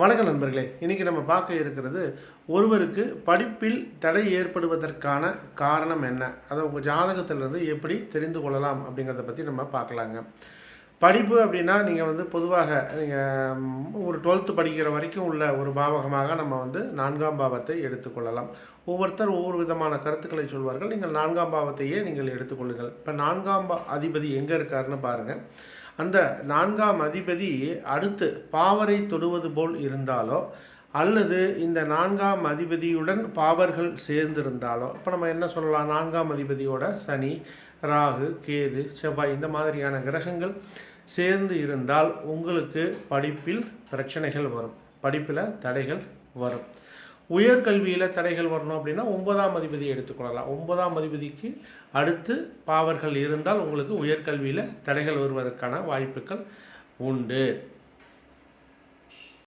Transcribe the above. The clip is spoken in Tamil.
வணக்கம் நண்பர்களே. இன்றைக்கி நம்ம பார்க்க இருக்கிறது ஒருவருக்கு படிப்பில் தடை ஏற்படுவதற்கான காரணம் என்ன? அதை உங்கள் ஜாதகத்திலிருந்து எப்படி தெரிந்து கொள்ளலாம் அப்படிங்கிறத பற்றி நம்ம பார்க்கலாங்க. படிப்பு அப்படின்னா நீங்கள் வந்து பொதுவாக நீங்கள் ஒரு டுவெல்த்து படிக்கிற வரைக்கும் உள்ள ஒரு பாவகமாக நம்ம வந்து நான்காம் பாவத்தை எடுத்துக்கொள்ளலாம். ஒவ்வொருத்தர் ஒவ்வொரு விதமான கருத்துக்களை சொல்வார்கள். நீங்கள் நான்காம் பாவத்தையே நீங்கள் எடுத்துக்கொள்ளுங்கள். இப்போ நான்காம் பா அதிபதி எங்கே இருக்காருன்னு பாருங்கள் அந்த நான்காம் அதிபதி அடுத்து பாவரை தொடுவது போல் இருந்தாலோ அல்லது இந்த நான்காம் அதிபதியுடன் பாவர்கள் சேர்ந்திருந்தாலோ இப்போ நம்ம என்ன சொல்லலாம்? நான்காம் அதிபதியோட சனி ராகு கேது செவ்வாய் இந்த மாதிரியான கிரகங்கள் சேர்ந்து இருந்தால் உங்களுக்கு படிப்பில் பிரச்சனைகள் வரும். படிப்பில் தடைகள் வரும். உயர்கல்வியில் தடைகள் வரணும் அப்படின்னா ஒன்பதாம் அதிபதி எடுத்துக்கொள்ளலாம். ஒன்பதாம் அதிபதிக்கு அடுத்து பாவர்கள் இருந்தால் உங்களுக்கு உயர்கல்வியில் தடைகள் வருவதற்கான வாய்ப்புகள் உண்டு.